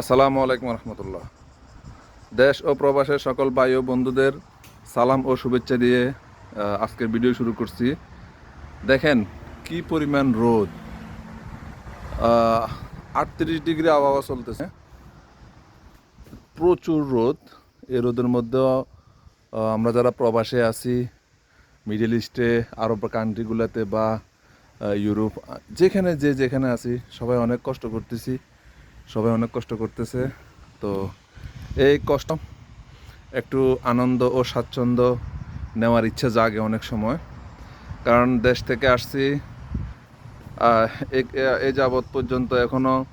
আসসালামু আলাইকুম রহমতুল্লাহ। দেশ ও প্রবাসের সকল ভাই ও বন্ধুদের সালাম ও শুভেচ্ছা দিয়ে আজকের ভিডিও শুরু করছি। দেখেন কি পরিমাণ রোদ। আটত্রিশ ডিগ্রি আবহাওয়া চলতেছে। প্রচুর রোদ। এই রোদের মধ্যেও আমরা যারা প্রবাসে আছি, মিডিল ইস্টে, আরব কান্ট্রিগুলোতে বা ইউরোপ, যেখানে যে যেখানে আছি, সবাই অনেক কষ্ট করতেছি। সবাই অনেক কষ্ট করতেছে। তো এই কষ্ট, একটু আনন্দ ও স্বাচ্ছন্দ্য নেওয়ার ইচ্ছা জাগে অনেক সময়। কারণ দেশ থেকে আসছি এ- যাবৎ পর্যন্ত এখনও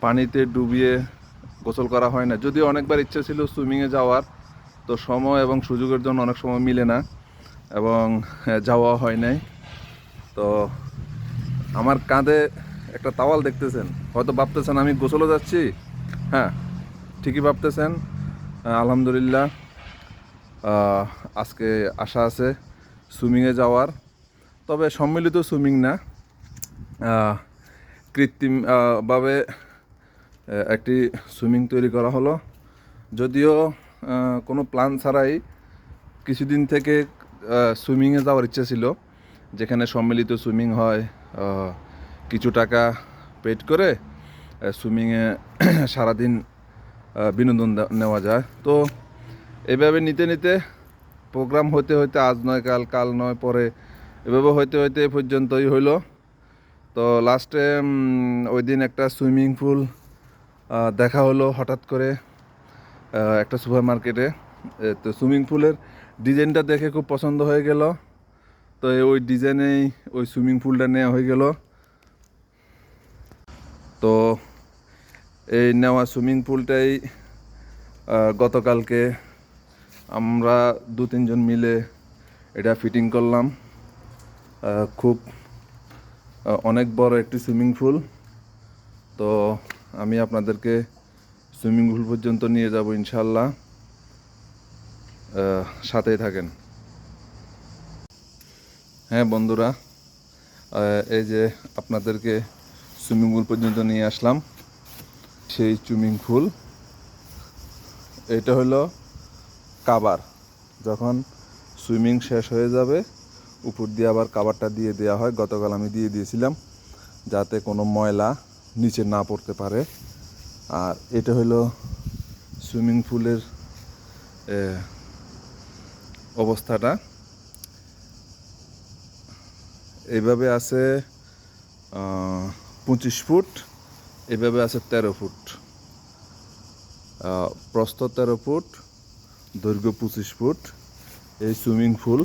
পানিতে ডুবিয়ে গোসল করা হয় না। যদিও অনেকবার ইচ্ছা ছিল সুইমিংয়ে যাওয়ার, তো সময় এবং সুযোগের জন্য অনেক সময় মিলে না এবং যাওয়া হয় নাই। তো আমার কাঁধে একটা তাওয়াল দেখতেছেন। হয়তো ভাবতেছেন আমি গোসলে যাচ্ছি। হ্যাঁ ঠিকই ভাবতেছেন। আলহামদুলিল্লাহ। আজকে আশা আছে সুইমিংয়ে যাওয়ার। তবে সম্মিলিত সুইমিং না। আহ, কৃত্রিম আহ, ভাবে আহ, একটি সুইমিং তৈরি করা হলো। যদিও কোনো প্ল্যান ছাড়াই কিছুদিন থেকে সুইমিংয়ে যাওয়ার ইচ্ছা ছিল। যেখানে সম্মিলিত সুইমিং হয় কিছু টাকা পেড করে সুইমিংয়ে সারাদিন বিনোদন নেওয়া যায়। তো এভাবে নিতে নিতে প্রোগ্রাম হতে হতে আজ নয়, কাল কাল নয়, পরে এভাবে হইতে হইতে এ পর্যন্তই হইল। তো লাস্টে ওই দিন একটা সুইমিং পুল দেখা হলো হঠাৎ করে একটা সুপার মার্কেটে তো সুইমিং পুলের ডিজাইনটা দেখে খুব পছন্দ হয়ে গেল। তো ওই ডিজাইনেই ওই সুইমিং পুলটা নেওয়া হয়ে গেল। তো এই নেওয়া সুইমিং পুলটাই গতকালকে আমরা দু তিনজন মিলে এটা ফিটিং করলাম। খুব অনেক বড় একটি সুইমিং পুল। তো আমি আপনাদেরকে সুইমিং পুল পর্যন্ত নিয়ে যাব ইনশাল্লাহ সাথেই থাকেন। হ্যাঁ বন্ধুরা এই যে আপনাদেরকে সুইমিং পুল পর্যন্ত নিয়ে আসলাম। সেই সুইমিং পুল এটা হলো কাবার। যখন সুইমিং শেষ হয়ে যাবে, উপর দিয়ে আবার কাবারটা দিয়ে দেওয়া হয়। গতকাল আমি দিয়ে দিয়েছিলাম, যাতে কোনো ময়লা নিচে না পড়তে পারে। আর এটা হলো সুইমিং পুলের অবস্থাটা। এইভাবে আছে পঁচিশ ফুট। এভাবে আছে তেরো ফুট। প্রস্থ তেরো ফুট, দৈর্ঘ্য পঁচিশ ফুট। এই সুইমিং পুল,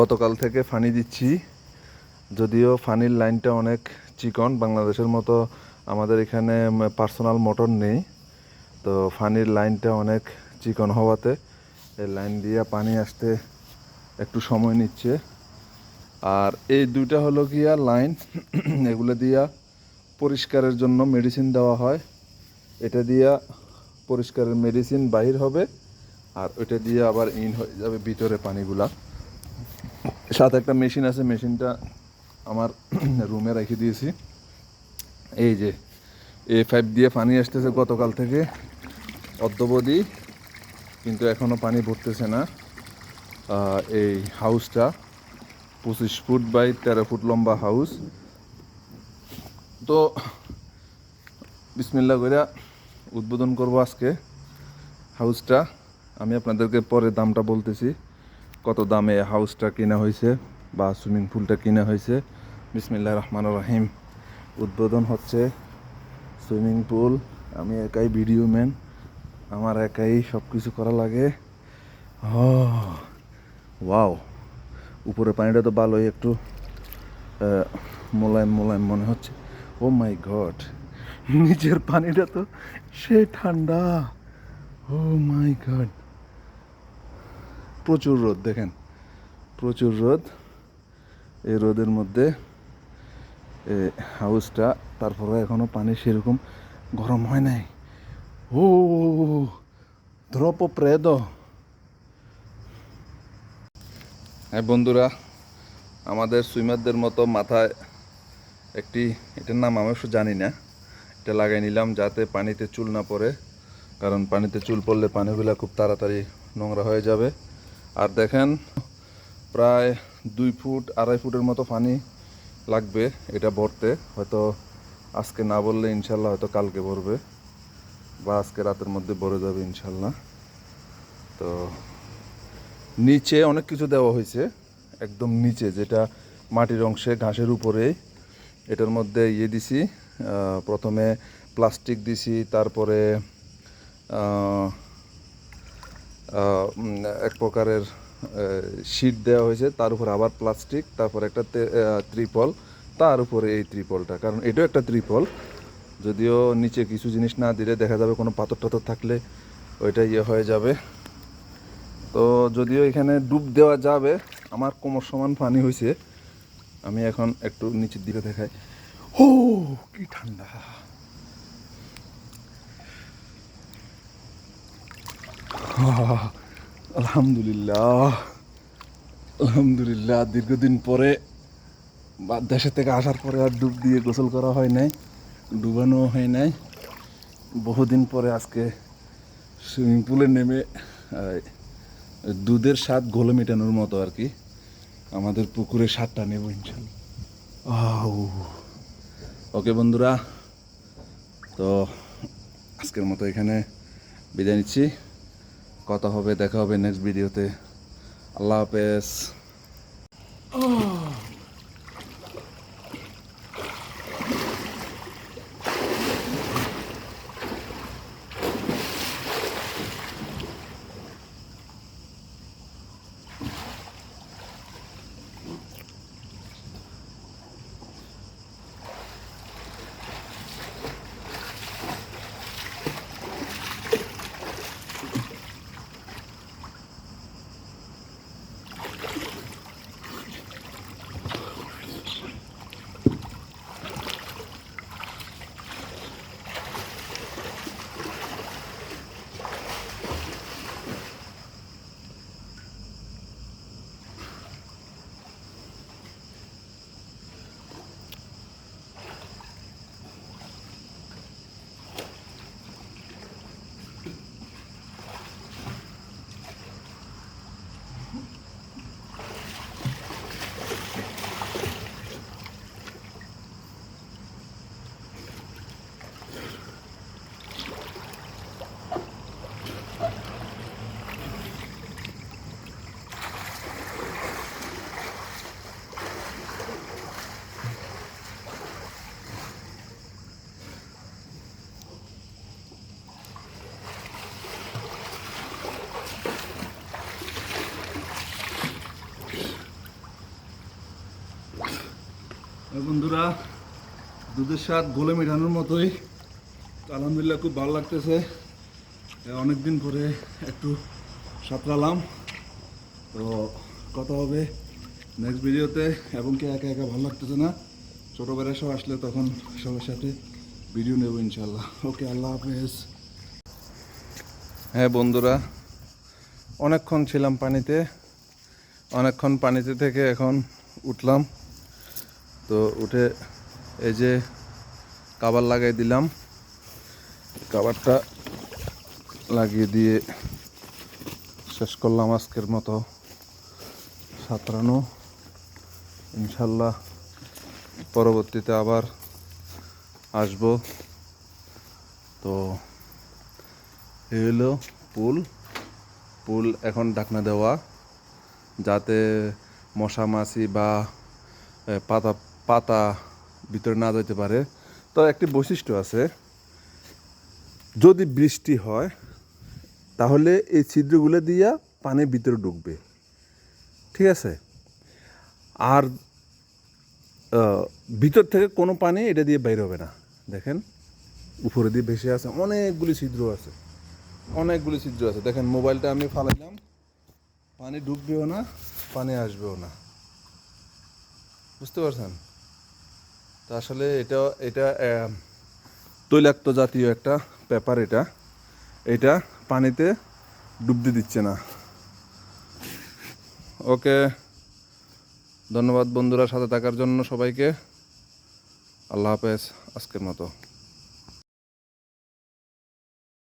গতকাল থেকে ফানি দিচ্ছি। যদিও ফানির লাইনটা অনেক চিকন, বাংলাদেশের মতো আমাদের এখানে পার্সোনাল মোটর নেই। তো ফানির লাইনটা অনেক চিকন হওয়াতে এই লাইন দিয়ে পানি আসতে একটু সময় নিচ্ছে। আর এই দুইটা হলো গিয়া লাইন। এগুলো দিয়া পরিষ্কারের জন্য মেডিসিন দেওয়া হয়। এটা দিয়া পরিষ্কারের মেডিসিন বাহির হবে, আর ওইটা দিয়ে আবার ইন হয়ে যাবে ভিতরে পানিগুলা। সাথে একটা মেশিন আছে মেশিনটা আমার রুমে রেখে দিয়েছি। এই যে এ ফাইভ দিয়ে পানি আসতেছে গতকাল থেকে, অদ্যবধি, কিন্তু এখনও পানি ভরতেছে না। এই হাউসটা পঁচিশ ফুট বাই তেরো ফুট লম্বা হাউস তো বিসমিল্লা কইরা উদ্বোধন করব আজকে। হাউসটা, আমি আপনাদেরকে পরে দামটা বলতেছি, কত দামে হাউসটা কিনা হয়েছে বা সুইমিং পুলটা কিনা হয়েছে। বিসমিল্লাহ রহমান রাহিম। উদ্বোধন হচ্ছে সুইমিং পুল। আমি একাই ভিডিও ম্যান, আমার একাই সব কিছু করা লাগে। ওয়াও। উপরে পানিটা তো ভালোই একটু মোলায়েম মোলায়েম মনে হচ্ছে। ও মাই গড নিচের পানিটা তো সে ঠান্ডা। ও মাই গড প্রচুর রোদ, দেখেন। প্রচুর রোদ। এই রোদের মধ্যে হাউসটা, তারপরে এখনও পানি সেরকম গরম হয় নাই। ও দ্রপ হ্যাঁ বন্ধুরা, আমাদের সুইমারদের মতো মাথায় একটি, এটার নাম আমি অবশ্য জানি না। এটা লাগাই নিলাম যাতে পানিতে চুল না পড়ে, কারণ পানিতে চুল পড়লে পানিগুলো খুব তাড়াতাড়ি নোংরা হয়ে যাবে। আর দেখেন, প্রায় দুই ফুট, আড়াই ফুটের মতো পানি লাগবে এটা ভরতে। হয়তো আজকে না বললে ইনশাল্লাহ হয়তো কালকে ভরবে, বা আজকে রাতের মধ্যে ভরে যাবে ইনশাল্লাহ। তো নিচে অনেক কিছু দেওয়া হয়েছে, একদম নিচে, যেটা মাটির অংশে, ঘাসের উপরে এটার মধ্যে ইয়ে দিছি প্রথমে প্লাস্টিক দিছি, তারপরে এক প্রকারের শিট দেওয়া হয়েছে, তার উপর আবার প্লাস্টিক, তারপর একটা ত্রিপল, তার উপরে এই ত্রিপলটা, কারণ এটাও একটা ত্রিপল। যদিও নিচে কিছু জিনিস না দিলে দেখা যাবে কোনো পাথর টাথর থাকলে ওইটা ইয়ে হয়ে যাবে। তো যদিও এখানে ডুব দেওয়া যাবে, আমার কোমর সমান পানি হয়েছে আমি এখন একটু নিচের দিকে দেখাই। ও, কি ঠান্ডা। আলহামদুলিল্লাহ। আলহামদুলিল্লাহ, দীর্ঘদিন পরে দেশে থেকে আসার পরে আর ডুব দিয়ে গোসল করা হয় নাই ডুবানো হয় নাই। বহুদিন পরে আজকে সুইমিং পুলে নেমে দুধের স্বাদ গোলে মেটানোর মতো আর কি। আমাদের পুকুরে সাতটা নেব ইনশাল্লাহ। আউ। ওকে বন্ধুরা তো আজকের মতো এখানে বিদায় নিচ্ছি। কথা হবে দেখা হবে নেক্সট ভিডিওতে। আল্লাহ হাফেজ। বন্ধুরা, দুধের স্বাদ গোলে মেটানোর মতোই। আলহামদুলিল্লাহ খুব ভালো লাগতেছে। অনেক দিন পরে একটু সাঁতরালাম। তো কথা হবে নেক্সট ভিডিওতে এবং কি একা একা ভালো লাগতেছে না, ছোটো বেড়া সব আসলে তখন সবার সাথে ভিডিও নেব ইনশাল্লাহ ওকে, আল্লাহ হাফেজ। হ্যাঁ বন্ধুরা, অনেকক্ষণ ছিলাম পানিতে, অনেকক্ষণ পানিতে থেকে এখন উঠলাম। তো উঠে এই যে কাবার লাগাই দিলাম। কাবারটা লাগিয়ে দিয়ে শেষ করলাম আজকের মতো। সাঁতরানো। ইনশাল্লাহ পরবর্তীতে আবার আসব। তো এই হলো পুল। পুল এখন ঢাকনা দেওয়া। যাতে মশা মাছি বা পাতা পাতা ভিতরে না যাইতে পারে। তো একটি বৈশিষ্ট্য আছে, যদি বৃষ্টি হয়, তাহলে এই ছিদ্রগুলো দিয়া পানি ভিতরে ঢুকবে। ঠিক আছে? আর ভিতর থেকে কোনো পানি এটা দিয়ে বাইর হবে না। দেখেন, উপরে দিয়ে ভেসে আছে অনেকগুলি ছিদ্র আছে। অনেকগুলি ছিদ্র আছে। দেখেন, মোবাইলটা আমি ফালাইলাম। পানি ঢুকবেও না, পানি আসবেও না। বুঝতে পারছেন? তো আসলে এটা এটা তৈলাক্ত জাতীয় একটা পেপার এটা। এটা পানিতে ডুবতে দিচ্ছে না। ওকে, ধন্যবাদ বন্ধুরা সাথে থাকার জন্য সবাইকে। আল্লাহ হাফেজ, আজকের মতো।